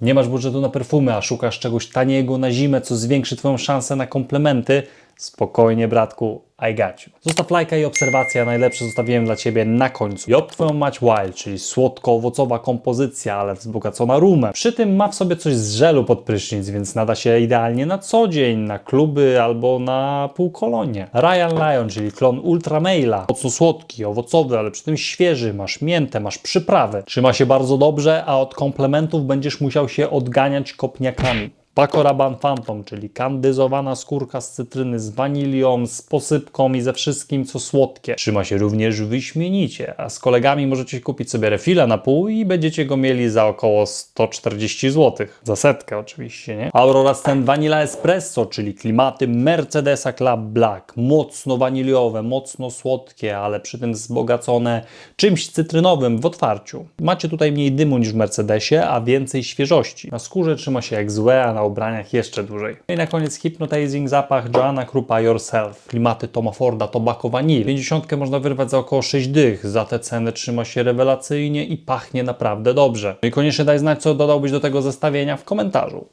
Nie masz budżetu na perfumy, a szukasz czegoś taniego na zimę, co zwiększy Twoją szansę na komplementy? Spokojnie, bratku, I got you. Zostaw lajka i obserwacja, najlepsze zostawiłem dla Ciebie na końcu. Job Twoją mać wild, czyli słodko-owocowa kompozycja, ale wzbogacona rumem. Przy tym ma w sobie coś z żelu pod prysznic, więc nada się idealnie na co dzień, na kluby albo na półkolonie. Ryan Lion, czyli klon Ultra Maila. Mocno słodki, owocowy, ale przy tym świeży. Masz miętę, masz przyprawę. Trzyma się bardzo dobrze, a od komplementów będziesz musiał się odganiać kopniakami. Paco Rabanne Phantom, czyli kandyzowana skórka z cytryny z wanilią, z posypką i ze wszystkim co słodkie. Trzyma się również wyśmienicie, a z kolegami możecie kupić sobie refila na pół i będziecie go mieli za około 140 zł. Za setkę oczywiście, nie? Aurora Stand Vanilla Espresso, czyli klimaty Mercedesa Club Black. Mocno waniliowe, mocno słodkie, ale przy tym wzbogacone czymś cytrynowym w otwarciu. Macie tutaj mniej dymu niż w Mercedesie, a więcej świeżości. Na skórze trzyma się jak złe, a na ubraniach jeszcze dłużej. No I na koniec hypnotizing zapach Joanna Krupa Yourself. Klimaty Toma Forda, Tobacco Vanille. 50 można wyrwać za około 6 dych. Za te ceny trzyma się rewelacyjnie i pachnie naprawdę dobrze. No i koniecznie daj znać, co dodałbyś do tego zestawienia w komentarzu.